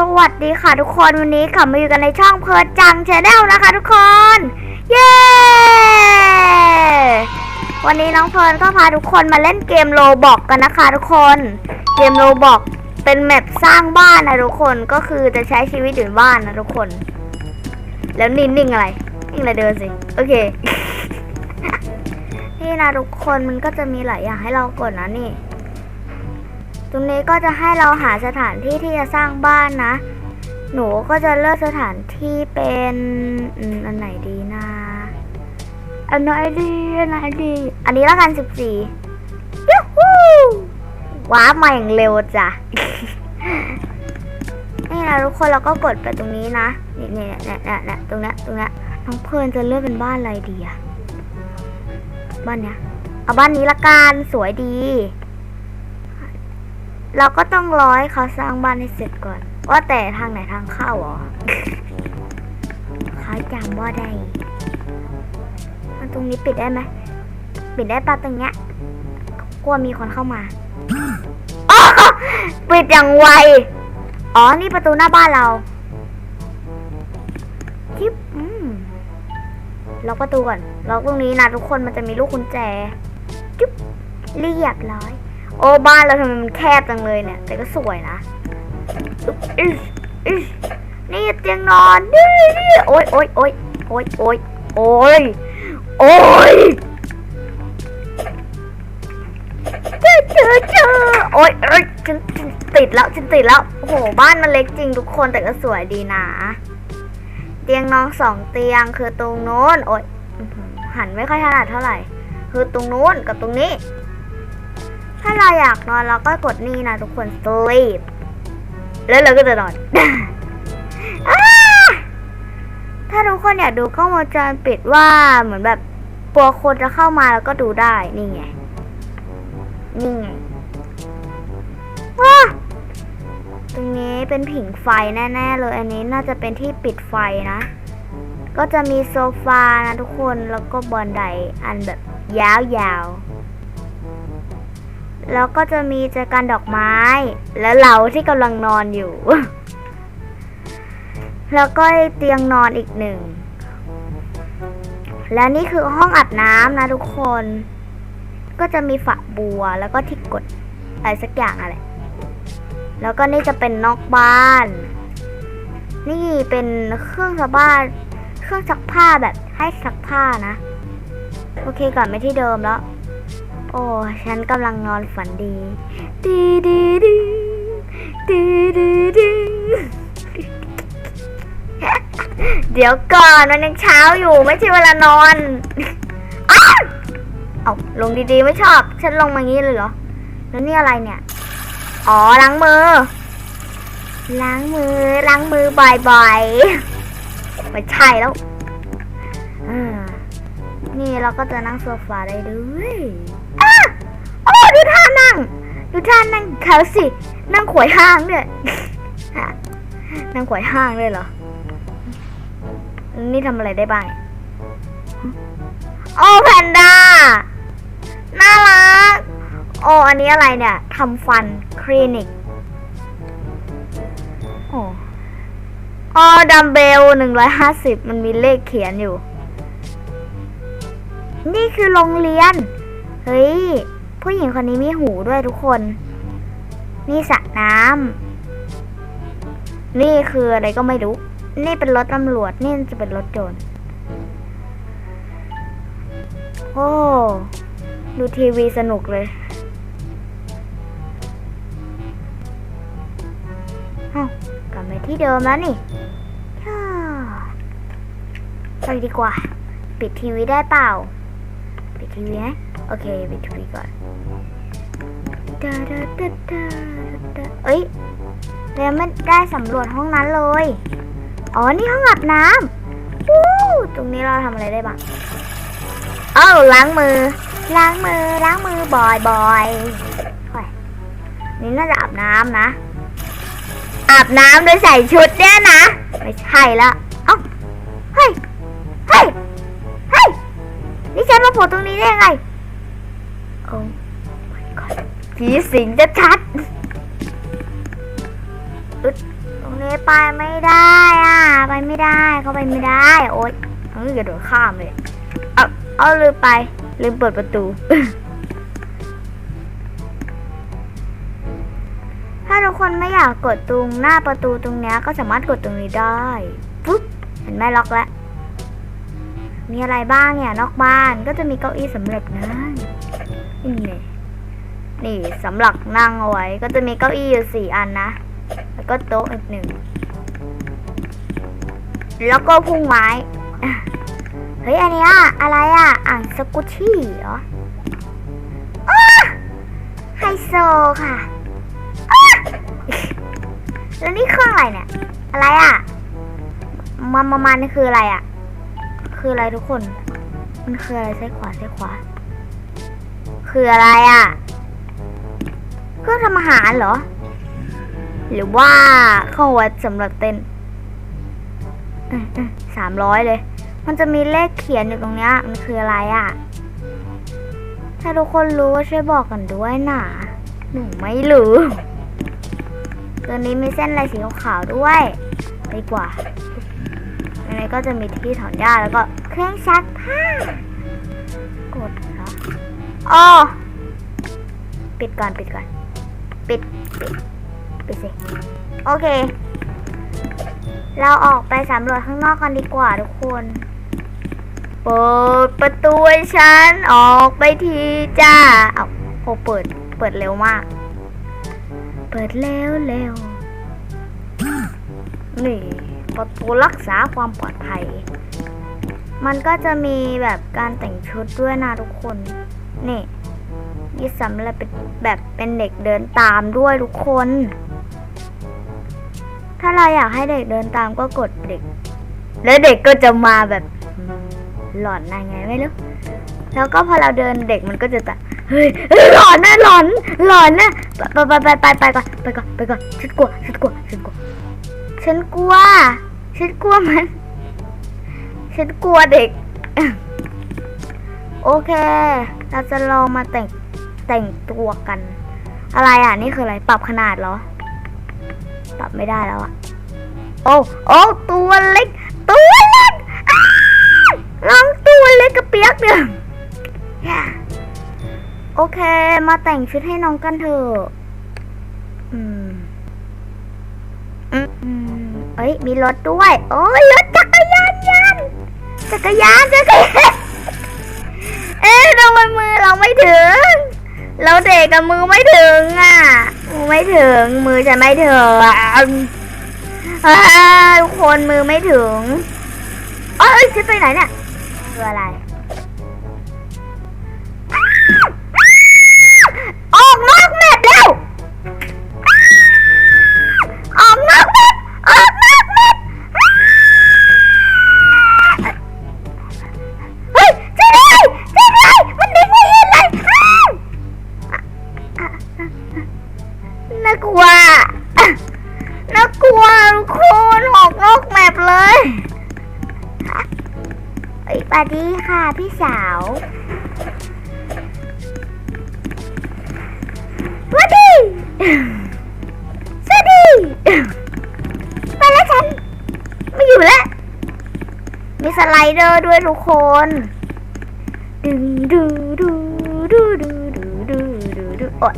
สวัสดีค่ะทุกคนวันนี้กลับมาอยู่กันในช่องเพิร์ดจังชาแนลนะคะทุกคน เย้ วันนี้น้องเพิร์ก็พาทุกคนมาเล่นเกมโลบอกกันนะคะทุกคน เกมโลบอกเป็นแมปสร้างบ้านนะทุกคนก็คือจะใช้ชีวิตอยู่บ้านนะทุกคน แล้วนิ่งๆอะไรนิ่งอะไรเดินสิโอเค นี่นะทุกคนมันก็จะมีหลายอย่างให้เรากดนะนี่ ตรงนี้ก็จะให้เราหาสถานที่ที่จะสร้างบ้านนะ หนูก็จะเลือกสถานที่เป็นอันไหนดีนะอันไหนดีอันไหนดี อันนี้ละกันสิบสี่ยูฮูว้ามาอย่างเร็วจ้ะนี่นะทุกคนเราก็กดไปตรงนี้นะนี่นี่เนี่ยเนี่ยเนี่ยตรงเนี้ยตรงเนี้ยน้องเพลินจะเลือกเป็นบ้านอะไรดีอะบ้านเนี้ยเอาบ้านนี้ละกันสวยดี เราก็ต้องรอให้เขาสร้างบ้านให้เสร็จก่อน ว่าแต่ทางไหนทางเข้าอ๋อเขาจำว่าได้มันตรงนี้ปิดได้ไหมปิดได้ปะตรงเนี้ยกลัวมีคนเข้ามาปิดอย่างไว อ๋อ นี่ประตูหน้าบ้านเราจิ๊บอืมล็อกประตูก่อน ล็อกตรงนี้นะทุกคนมันจะมีลูกกุญแจจุ๊บเรียบร้อย โอ้บ้านเราทำไมมันแคบจังเลยเนี่ย แต่ก็สวยนะนี่เตียงนอนนี่นี่โอ๊ยโอ๊ยโอ๊ยโอ๊ยโอ๊ยโอ๊ยโอ๊ยเจอเจอเจอโอ๊ยเอ้ยฉันติดแล้วฉันติดแล้วโอ้โหบ้านมันเล็กจริงทุกคนแต่ก็สวยดีนะ เตียงนอนสองเตียงคือตรงโน้นโอ๊ยหันไม่ค่อยถนัดเท่าไหร่ คือตรงโน้นกับตรงนี้ ถ้าเราอยากนอนเราก็กดนี่นะทุกคน sleep แล้วเราก็จะนอนอถ้าทุกคนอยากดูกล้องวงจรปิดว่าเหมือนแบบกลัวคนจะเข้ามาแล้วก็ดูได้ นี่ไง นี่ไงว้าตรงนี้เป็นผิงไฟแน่ๆเลย อันนี้น่าจะเป็นที่ปิดไฟนะ ก็จะมีโซฟานะทุกคนแล้วก็บอนไดอันแบบยาวๆ แล้วก็จะมีแจกันดอกไม้ และเราที่กำลังนอนอยู่ แล้วก็เตียงนอนอีกหนึ่ง แล้วนี่คือห้องอาบน้ำนะทุกคน ก็จะมีฝักบัวแล้วก็ที่กดอะไรสักอย่างอะไร แล้วก็นี่จะเป็นนอกบ้าน นี่เป็นเครื่องซักผ้าเครื่องซักผ้าแบบให้ซักผ้านะ โอเคกลับไปที่เดิมแล้ว โอ้ ฉันกำลังนอนฝันดี ดีดีดีดีดีดีเดี๋ยวก่อนมันยังเช้าอยู่ไม่ใช่เวลานอนอ้าวเอาลงดีๆไม่ชอบ ฉันลงมางี้เลยเหรอ แล้วนี่อะไรเนี่ย อ๋อล้างมือ ล้างมือล้างมือบ่อยๆไม่ใช่แล้วอนี่เราก็จะนั่งโซฟาได้ด้วย อ้าโอ้ดูท่านั่ง ดูท่านั่งเขาสิ นั่งขวยห้างด้วยอะนั่งขวยห้างด้วยเหรอ นี่ทำอะไรได้บ้าง โอ้แพนด้า น่ารัก โอ้อันนี้อะไรเนี่ยทำฟันคลินิก โอ้อ๋อดัมเบลหนึ่งร้อยห้าสิบมันมีเลขเขียนอยู่ นี่คือโรงเรียน เฮ้ย ผู้หญิงคนนี้มีหูด้วยทุกคน นี่สระน้ำ นี่คืออะไรก็ไม่รู้ นี่เป็นรถตำรวจ นี่จะเป็นรถโจร โอ้ ดูทีวีสนุกเลยกลับมาที่เดิมแล้วนี่ไปดีกว่า ปิดทีวีได้เปล่า ปิดทีวีนะ โอเคปิทีวีก่อนดาดาดาดาดาเอ้ยเรายังไม่ได้สำรวจห้องนั้นเลย อ๋อ นี่ห้องอาบน้ำวู้ตรงนี้เราทำอะไรได้บ้างเอ้าล้างมือ ล้างมือ ล้างมือบ่อยบ่อยๆโอ้ยนี่น่าจะอาบน้ำนะ อาบน้ำโดยใส่ชุดเนี่ยนะ ไม่ใช่ละ เอ้า เฮ้ย เฮ้ย เฮ้ย นี่ฉันมาโผล่ตรงนี้ได้ยังไง โอ้ผีสิงจะชัดอึดตรงนี้ไปไม่ได้อะ ไปไม่ได้เขาไปไม่ได้ โอ๊ยเฮ้ยกระโดดข้ามเลย เอาเอาลืมไป ลืมเปิดประตู ถ้าทุกคนไม่อยากกดตรงหน้าประตูตรงนี้ก็สามารถกดตรงนี้ได้ปุ๊บเห็นไหมล็อกแล้วมีอะไรบ้างเนี่ยนอกบ้านก็จะมีเก้าอี้สำหรับนั่ง นี่นี่สำหรับนั่งเอาไว้ ก็จะมีเก้าอี้อยู่สี่อันนะ แล้วก็โต๊ะอีกหนึ่ง แล้วก็พุ่งไม้ เฮ้ย อันนี้ยอะไรอะ อ่างสกุชี่เหรออไฮโซค่ะ แล้วนี่เครื่องอะไรเนี่ย อะไรอะมามามานี่คืออะไรอะ คืออะไรทุกคน มันคืออะไรซ้ายขวาซ้ายขวา คืออะไรอะเครื่องทำอาหารเหรอ หรือว่าเข้าไว้สำหรับเต้นสามร้อยเลย มันจะมีเลขเขียนอยู่ตรงเนี้ย มันคืออะไรอะ ถ้าทุกคนรู้ช่วยบอกกันด้วยนะหนูไม่รู้ตัวนี้มีเส้นลายสีขาวด้วยไปกว่าอันนี้ก็จะมีที่ถอนหญ้าแล้วก็เครื่องซักผ้ากด ออ๋อปิดก่อนปิดก่อนปิดปิดปิดสิโอเค เราออกไปสำรวจข้างนอกกันดีกว่าทุกคนเปิดประตูให้ฉันออกไปทีจ้าเอาโหเปิดเปิดเร็วมาก เปิดเร็วเร็วนี่ประตูรักษาความปลอดภัย มันก็จะมีแบบการแต่งชุดด้วยนะทุกคน นี่ยี่สำหรับแบบเป็นเด็กเดินตามด้วยทุกคน ถ้าเราอยากให้เด็กเดินตามก็กดเด็ก แล้วเด็กก็จะมาแบบหลอนอะไรไงไม่รู้ แล้วก็พอเราเดินเด็กมันก็จะแบบเฮ้ยหลอนนะหลอนหลอนนะไปไปไปไปไปก่อนไปก่อนไปก่อนฉันกลัวฉันกลัวฉันกลัวฉันกลัวฉันกลัวมันฉันกลัวเด็ก โอเค เราจะลองมาแต่งแต่งตัวกัน อะไรอะ นี่คืออะไร ปรับขนาดเหรอ ปรับไม่ได้แล้วอะ โอ้ โอ้ ตัวเล็ก ตัวเล็กอ้าวน้องตัวเล็กกระเปียกเนี่ยโอเค มาแต่งชุดให้น้องกันเถอะ อืม อืมเอ้ย มีรถด้วย โอ้ยรถจักรยานยันจักรยานจักรยาน อ๊ะทำไมมือเราไม่ถึง เราเตะกกับมือไม่ถึงอะมือไม่ถึง มือจะไม่ถึงอ่าทุกคนมือไม่ถึงเอ้ยจะไปไหนเนี่ยคืออะไร สไลเดอร์ด้วยทุกคนดึงดูดูดูดูดูดูดูดูโอ๊ย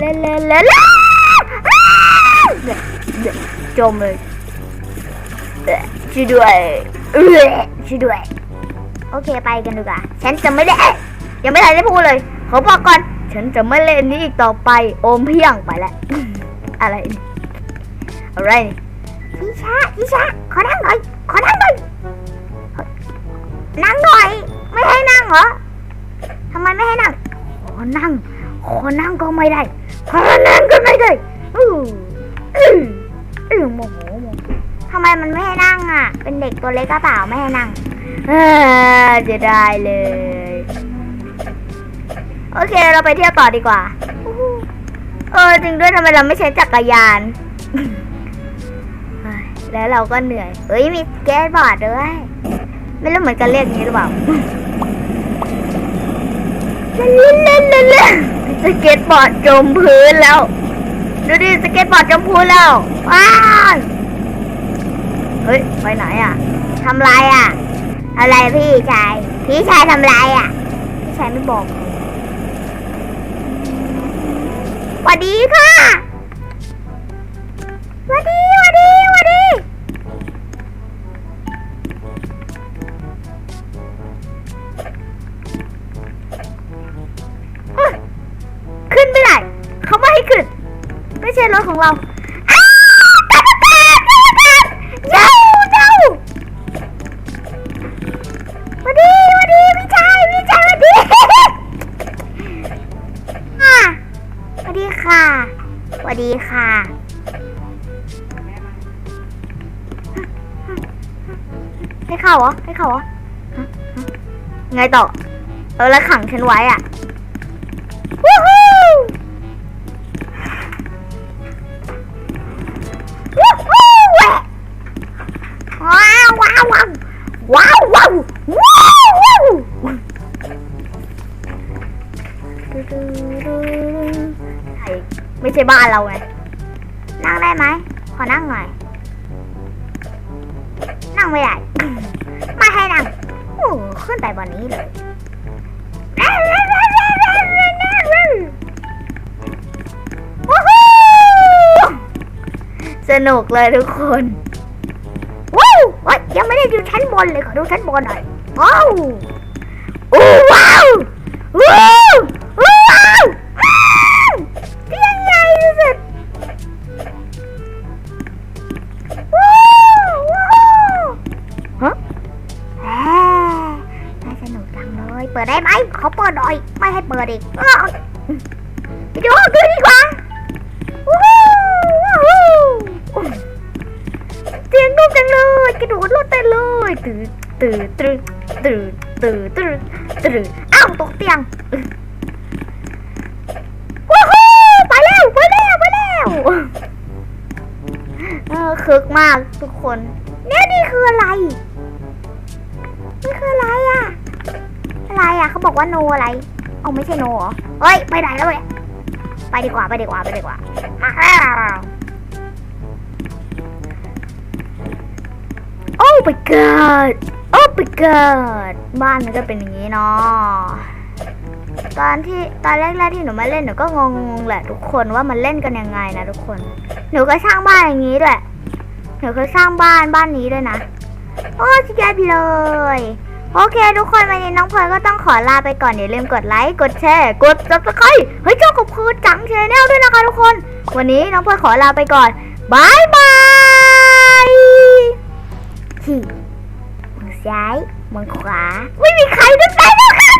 ลาลาลาลาลเดี๋ยวเดี๋ยวจมเลยช่วยด้วยเอ้ยช่วยด้วย โอเคไปกันดีกว่าฉันจะไม่ได้เอ๊ะยังไม่ทันได้พูดเลยขอบอกก่อน ฉันจะไม่เล่นนี้อีกต่อไป โอมเพียงไปแล้ว อะไร อะไรนี่ พี่ชาพี่ชาขอนั่งหน่อย ขอนั่งหน่อย นั่งหน่อย ไม่ให้นั่งเหรอทำไมไม่ให้นั่ง ขอนั่ง ขอนั่งก็ไม่ได้ ขอนั่งก็ไม่ได้อืออืออือโมโหโมโหทำไมมันไม่ให้นั่งอะ เป็นเด็กตัวเล็กก็เปล่าไม่ให้นั่ง เออจะได้เลย โอเคเราไปเที่ยวต่อดีกว่า เออจริงด้วยทำไมเราไม่ใช้จักรยาน แล้วเราก็เหนื่อย เฮ้ยมีสเก็ตบอร์ดด้วย ไม่รู้เหมือนกันเรียกย่างนี้หรือเปล่าเล่นเล่นเล่นเล่นเล่นสเก็ตบอร์ดจมพื้นแล้ว ดูดิสเก็ตบอร์ดจมพื้นแล้วว้าวเฮ้ยไปไหนอะทำไรอะ อะไรพี่ชาย พี่ชายทำไรอะ พี่ชายไม่บอกสวัสดีค่ะ ไม่ใช่รถของเราอ้าวตายตายตายเย้าเย้าวัสดีวัสดีพี่ชายพี่ชายวัสดีค่ะวัสดีค่ะวัสดีค่ะให้เข้าเหรอให้เข้าเหรอไงต่อเออแล้วขังฉันไว้อะ ว้าวว้าวว้าวว้าวว้าวว้าวไม่ใช่บ้านเราไงนั่งได้ไหมขอนั่งหน่อย นั่งไม่ได้ไม่ให้นั่งโอ้ขึ้นไปบนนี้เลยสนุกเลยทุกคน ดูชั้นบนเลยขอดูชั้นบนหน่อยว้าวโอ้ว้าวว้าวว้าวเตียงใหญ่สุดว้าวว้าวฮะน่าสนุกจังเลย เปิดได้ไหมเขาเปิดหน่อย ไม่ให้เปิดอีกไปดูห้องด้วยดีกว่าว้าวว้าวเตียงนุ่มจังเลยกระโดดโล นเลยตื่นตื่นตื่นตื่นตื่นตื่นตื่นอ้าวตกเตียงว้าวไปแล้วไปแล้วไปแล้วเออคึกมากทุกคนเนี่ยนี่คืออะไรนี่คืออะไรอะอะไรอะเขาบอกว่าโนอะไรเอาไม่ใช่โนเหรอเฮ้ยไปไหนแล้วเว้ยไปดีกว่าไปดีกว่าไปดีกว่า my god โอ้ my god บ้านมันก็เป็นอย่างนี้เนาะตอนที่ตอนแรกๆที่หนูมาเล่นหนูก็งงๆแหละทุกคนว่ามันเล่นกันยังไงนะทุกคน หนูก็สร้างบ้านอย่างนี้ด้วยหนูก็สร้างบ้านบ้านนี้ด้วยนะ โอ้สุดยอดเลย โอเค ทุกคนวันนี้น้องพลอยก็ต้องขอลาไปก่อนอย่าลืมกดไลค์กดแชร์กด subscribe เฮ้ยเจ้ากับพือจังชนแนลด้วยนะคะทุกคน วันนี้น้องพลอยขอลาไปก่อนบายบาย ฮีมือซ้ายมือขวา ไม่มีใครด้วยไปแล้วค่ะ